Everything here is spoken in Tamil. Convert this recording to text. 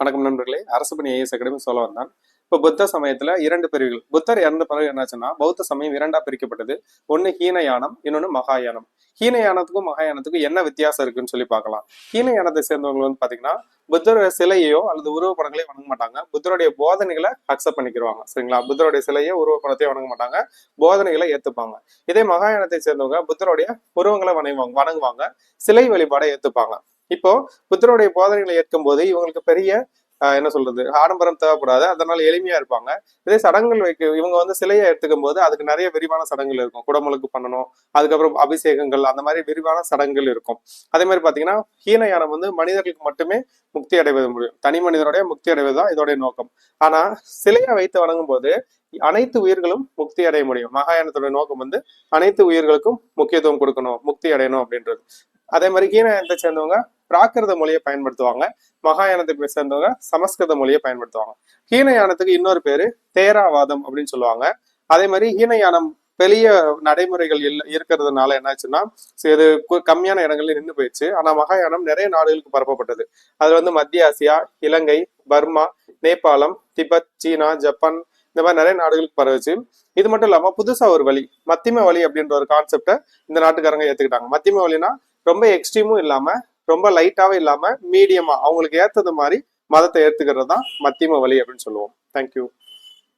வணக்கம் நண்பர்களே. அரசு பணி ஐஎஸ் அகாடமி சொல்ல வந்தான் இப்போ புத்த சமயத்துல இரண்டு பிரிவுகள். புத்தர் இறந்த பிறகு என்னாச்சுன்னா பௌத்த சமயம் இரண்டா பிரிக்கப்பட்டது. ஒன்னு ஹீனயானம் இன்னொன்னு மகாயானம் ஹீனயானத்துக்கும் மகாயானத்துக்கும் என்ன வித்தியாசம் இருக்குன்னு சொல்லி பார்க்கலாம். ஹீனயானத்தை சேர்ந்தவங்க வந்து பாத்தீங்கன்னா புத்தரோட சிலையோ அல்லது உருவப்படங்களையோ வணங்க மாட்டாங்க. புத்தருடைய போதனைகளை அக்செப்ட் பண்ணிக்கிறாங்க சரிங்களா? புத்தருடைய சிலையோ உருவப்படத்தையோ வணங்க மாட்டாங்க. போதனைகளை ஏத்துப்பாங்க. இதே மகாயானத்தை சேர்ந்தவங்க புத்தருடைய உருவங்களை வணங்குவாங்க வணங்குவாங்க. சிலை வழிபாடை ஏத்துப்பாங்க. இப்போ புத்தருடைய போதனைகளை ஏற்கும் போது இவங்களுக்கு பெரிய என்ன சொல்றது ஆடம்பரம் தேவைப்படாது. அதனால எளிமையா இருப்பாங்க. இதே சடங்குகள் வைக்க இவங்க வந்து சிலையை எடுத்துக்கும் போது அதுக்கு நிறைய விரிவான சடங்குகள் இருக்கும். குடமுழுக்கு பண்ணணும். அதுக்கப்புறம் அபிஷேகங்கள் அந்த மாதிரி விரிவான சடங்குகள் இருக்கும். அதே மாதிரி பாத்தீங்கன்னா ஹீனயானம் வந்து மனிதர்களுக்கு மட்டுமே முக்தி அடைவது முடியும். தனி மனிதனுடைய முக்தி அடைவது தான் இதோடைய நோக்கம். ஆனா சிலையை வைத்து வணங்கும் போது அனைத்து உயிர்களும் முக்தி அடைய முடியும். மகாயானத்துடைய நோக்கம் வந்து அனைத்து உயிர்களுக்கும் முக்கியத்துவம் கொடுக்கணும் முக்தி அடையணும் அப்படின்றது. அதே மாதிரி ஹீனயானத்தை சேர்ந்தவங்க பிராகிருத மொழியை பயன்படுத்துவாங்க. மகாயானத்தை சேர்ந்தவங்க சமஸ்கிருத மொழியை பயன்படுத்துவாங்க. ஹீனயானத்துக்கு இன்னொரு பேரு தேராவாதம் அப்படின்னு சொல்லுவாங்க. அதே மாதிரி ஹீனயானம் பெரிய நடைமுறைகள் இல்ல இருக்கிறதுனால என்னாச்சுன்னா இது கு- கம்மியான இடங்கள்ல நின்று போயிடுச்சு. ஆனா மகாயானம் நிறைய நாடுகளுக்கு பரப்பப்பட்டது. அது வந்து மத்திய ஆசியா இலங்கை பர்மா நேபாளம் திபெத் சீனா ஜப்பான் இந்த மாதிரி நிறைய நாடுகளுக்கு பரவுச்சு. இது மட்டும் இல்லாம புதுசா ஒரு வழி மத்திம வழி அப்படின்ற ஒரு கான்செப்டை இந்த நாட்டுக்காரங்க ஏத்துக்கிட்டாங்க. மத்திம வழினா ரொம்ப எக்ஸ்ட்ரீமும் இல்லாம ரொம்ப லைட்டாவே இல்லாம மீடியமா அவங்களுக்கு ஏத்தது மாதிரி மதத்தை ஏத்துக்கிறது தான் மத்தியம வழி அப்படின்னு சொல்லுவோம். தேங்க்யூ